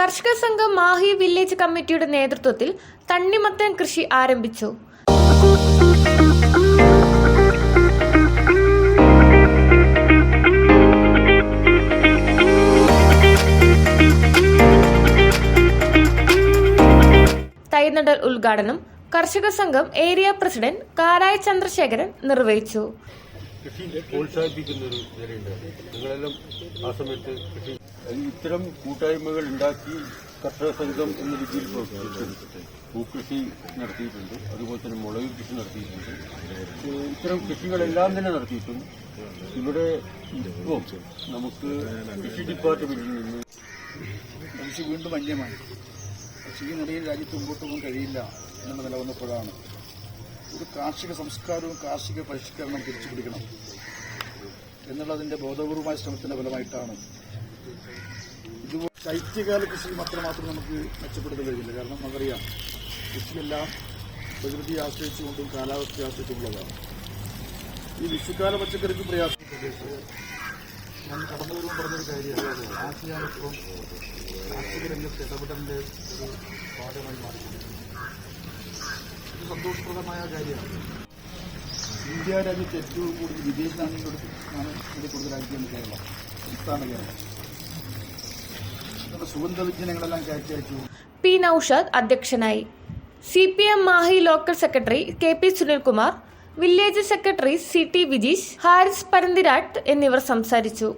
കർഷക സംഘം മാഹി വില്ലേജ് കമ്മിറ്റിയുടെ നേതൃത്വത്തിൽ തണ്ണിമത്തൻ കൃഷി ആരംഭിച്ചു. തൈനടൽ ഉദ്ഘാടനം കർഷക സംഘം ഏരിയ പ്രസിഡന്റ് കാരായ ചന്ദ്രശേഖരൻ നിർവഹിച്ചു. കൃഷി പ്രോത്സാഹിപ്പിക്കുന്ന ഒരു നിങ്ങളെല്ലാം ആ സമയത്ത് കൃഷി ഇത്തരം കൂട്ടായ്മകൾ ഉണ്ടാക്കി കർഷക സംഘം എന്ന രീതിയിൽ പ്രവർത്തിച്ചിട്ടുണ്ട്. പൂക്കൃഷി നടത്തിയിട്ടുണ്ട്. അതുപോലെ തന്നെ മുളക് കൃഷി നടത്തിയിട്ടുണ്ട്. ഇത്തരം കൃഷികളെല്ലാം തന്നെ നടത്തിയിട്ടുണ്ട്. ഇവിടെ ഇപ്പോൾ നമുക്ക് കൃഷി ഡിപ്പാർട്ട്മെന്റിൽ നിന്ന് കൃഷി വീണ്ടും അന്യമായി. കൃഷിക്ക് നിലയിൽ രാജ്യത്ത് മുമ്പോട്ട് പോകാൻ കഴിയില്ല എന്നുള്ള നില വന്നപ്പോഴാണ് ഒരു കാർഷിക സംസ്കാരവും കാർഷിക പരിഷ്കരണം തിരിച്ചു പിടിക്കണം എന്നുള്ളതിന്റെ ബോധപൂർവമായ ശ്രമത്തിന്റെ ഫലമായിട്ടാണ് ഇത് ശൈത്യകാല കൃഷി മാത്രമാത്രം മാത്രം നമുക്ക് മെച്ചപ്പെടുത്താൻ കഴിയില്ല. കാരണം നമുക്കറിയാം കൃഷിയെല്ലാം പ്രകൃതിയെ ആശ്രയിച്ചുകൊണ്ടും കാലാവസ്ഥയെ ആശ്രയിച്ചുകൊണ്ടുള്ളതാണ്. ഈ വിഷുക്കാല പച്ചക്കറിക്ക് പ്രയാസം ഞാൻ കടന്നു പറഞ്ഞൊരു കാര്യമാണ്. ആശയാണ് ഇപ്പം കാർഷിക രംഗത്ത് ഇടപെടലിന്റെ ഒരു ഭാഗമായി മാറിയിരിക്കുന്നത് സന്തോഷപ്രദമായ കാര്യമാണ്. ഇന്ത്യ രാജ്യത്ത് ഏറ്റവും കൂടുതൽ വിദേശ നാണ്യങ്ങളുടെ ആണ് ഇതിൽ കൂടുതൽ രാജ്യമാണ് കേരളം സംസ്ഥാന കേരളം. പി നൌഷാദ് അധ്യക്ഷനായി. C P M Mahe local secretary K P Sunilkumar village secretary C T Vijeesh Haris Paranthirattu എന്നിവർ സംസാരിച്ചു.